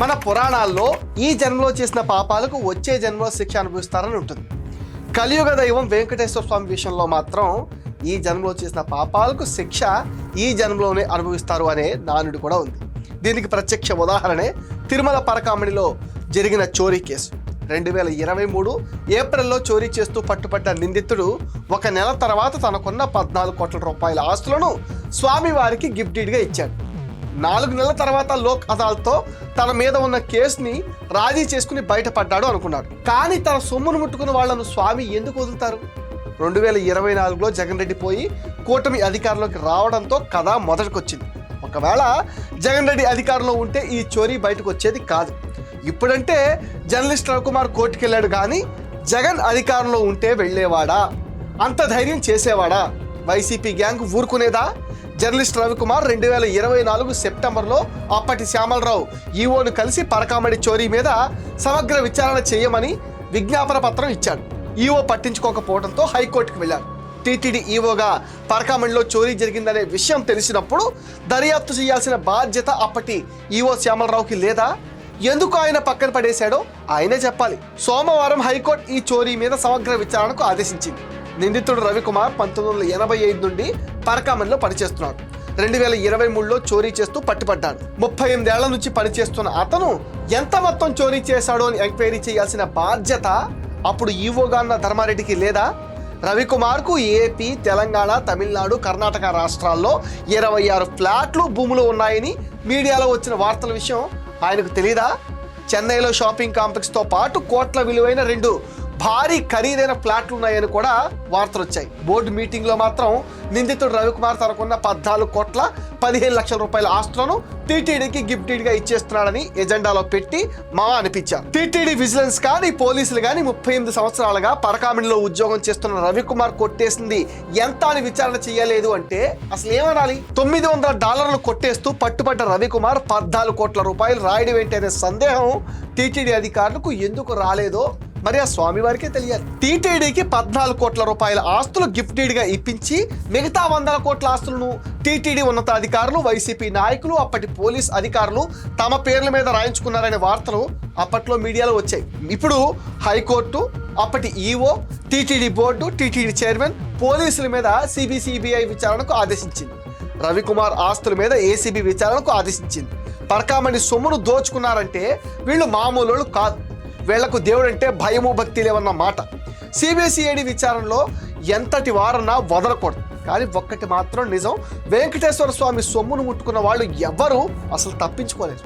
మన పురాణాల్లో ఈ జన్మలో చేసిన పాపాలకు వచ్చే జన్మలో శిక్ష అనుభవిస్తారని ఉంటుంది. కలియుగ దైవం వెంకటేశ్వర స్వామి విషయంలో మాత్రం ఈ జన్మలో చేసిన పాపాలకు శిక్ష ఈ జన్మలోనే అనుభవిస్తారు అనే నానుడు కూడా ఉంది. దీనికి ప్రత్యక్ష ఉదాహరణే తిరుమల పరకామణిలో జరిగిన చోరీ కేసు. రెండు వేల ఇరవై మూడు ఏప్రిల్లో చోరీ చేస్తూ పట్టుపడ్డ నిందితుడు ఒక నెల తర్వాత తనకున్న పద్నాలుగు కోట్ల రూపాయల ఆస్తులను స్వామివారికి గిఫ్ట్ ఇచ్చాడు. నాలుగు నెలల తర్వాత లోక్ అదాల్తో తన మీద ఉన్న కేసుని రాజీ చేసుకుని బయటపడ్డాడు అనుకున్నాడు. కానీ తన సొమ్మును ముట్టుకున్న వాళ్ళను స్వామి ఎందుకు వదులుతారు? రెండు వేల ఇరవై నాలుగులో జగన్ రెడ్డి పోయి కూటమి అధికారంలోకి రావడంతో కథ మొదటికొచ్చింది. ఒకవేళ జగన్ రెడ్డి అధికారంలో ఉంటే ఈ చోరీ బయటకు వచ్చేది కాదు. ఇప్పుడంటే జర్నలిస్ట్ రవికుమార్ కోర్టుకెళ్ళాడు కానీ జగన్ అధికారంలో ఉంటే వెళ్ళేవాడా? అంత ధైర్యం చేసేవాడా? వైసీపీ గ్యాంగ్ ఊరుకునేదా? జర్నలిస్ట్ రవికుమార్ రెండు వేల ఇరవై నాలుగు సెప్టెంబర్లో అప్పటి శ్యామలరావు ఈవోను కలిసి పరకామడి చోరీ మీద సమగ్ర విచారణ చేయమని విజ్ఞాపన పత్రం ఇచ్చాడు. ఈవో పట్టించుకోకపోవడంతో హైకోర్టుకు వెళ్ళారు టీటీడీ ఈవోగా పరకామణిలో చోరీ జరిగిందనే విషయం తెలిసినప్పుడు దర్యాప్తు చేయాల్సిన బాధ్యత అప్పటి ఈవో శ్యామలరావుకి లేదా? ఎందుకు ఆయన పక్కన పడేశాడో ఆయనే చెప్పాలి. సోమవారం హైకోర్టు ఈ చోరీ మీద సమగ్ర విచారణకు ఆదేశించింది. నిందితుడు రవికుమార్ పంతొమ్మిది వందల ఎనభై ఐదు నుండి పరకామణిలో పనిచేస్తున్నాడు. రెండు వేల ఇరవై మూడులో చోరీ చేస్తూ పట్టుపడ్డాడు ముప్పై ఎనిమిదేళ్ళ నుంచి పనిచేస్తున్న అతను ఎంత మొత్తం చోరీ చేశాడో అని ఎంక్వైరీ చేయాల్సిన బాధ్యత అప్పుడు ఈవోగా ఉన్న ధర్మారెడ్డికి లేదా? రవికుమార్కు ఏపీ తెలంగాణ తమిళనాడు కర్ణాటక రాష్ట్రాల్లో ఇరవై ఆరు ఫ్లాట్లు భూములు ఉన్నాయని మీడియాలో వచ్చిన వార్తల విషయం ఆయనకు తెలీదా? చెన్నైలో షాపింగ్ కాంప్లెక్స్తో పాటు కోట్ల విలువైన రెండు భారీ ఖరీదైన ఫ్లాట్లు ఉన్నాయని కూడా వార్తలు వచ్చాయి బోర్డు మీటింగ్లో మాత్రం నిందితుడు రవికుమార్ తనకున్న పద్నాలుగు కోట్ల పదిహేను లక్షల రూపాయల ఆస్తులను టీటీడీకి గిఫ్ట్గా ఇచ్చేస్తున్నాడని ఎజెండాలో పెట్టి మా అనిపించారు. టీటీడీ విజిలెన్స్ కానీ పోలీసులు కానీ ముప్పై ఎనిమిది సంవత్సరాలుగా పరకామిడిలో ఉద్యోగం చేస్తున్న రవికుమార్ కొట్టేసింది ఎంత అని విచారణ చేయలేదు అంటే అసలు ఏమనాలి? తొమ్మిది వందల డాలర్లు కొట్టేస్తూ పట్టుబడ్డ రవికుమార్ పద్నాలుగు కోట్ల రూపాయలు రాయడం ఏంటి అనే సందేహం టీటీడీ అధికారులకు ఎందుకు రాలేదో మరి ఆ స్వామి వారికే తెలియాలి. టీటీడీకి పద్నాలుగు కోట్ల రూపాయల ఆస్తులు గిఫ్టెడ్గా ఇప్పించి మిగతా వందల కోట్ల ఆస్తులను టీటీడీ ఉన్నతాధికారులు వైసీపీ నాయకులు అప్పటి పోలీస్ అధికారులు తమ పేర్ల మీద రాయించుకున్నారనే వార్తలు అప్పట్లో మీడియాలో వచ్చాయి. ఇప్పుడు హైకోర్టు అప్పటి EO TTD board TTD chairman పోలీసుల మీద సిబిసిబిఐ విచారణకు ఆదేశించింది. రవికుమార్ ఆస్తుల మీద ఏసీబీ విచారణకు ఆదేశించింది. పరకామణి సొమ్మును దోచుకున్నారంటే వీళ్ళు మామూలు కాదు. వీళ్ళకు దేవుడంటే భయము భక్తి లేవన్న మాట. సిబిఎస్ఈడి విచారణలో ఎంతటి వారన్నా వదలకూడదు. కానీ ఒక్కటి మాత్రం నిజం వెంకటేశ్వర స్వామి సొమ్మును ముట్టుకున్న వాళ్ళు ఎవ్వరూ అసలు తప్పించుకోలేరు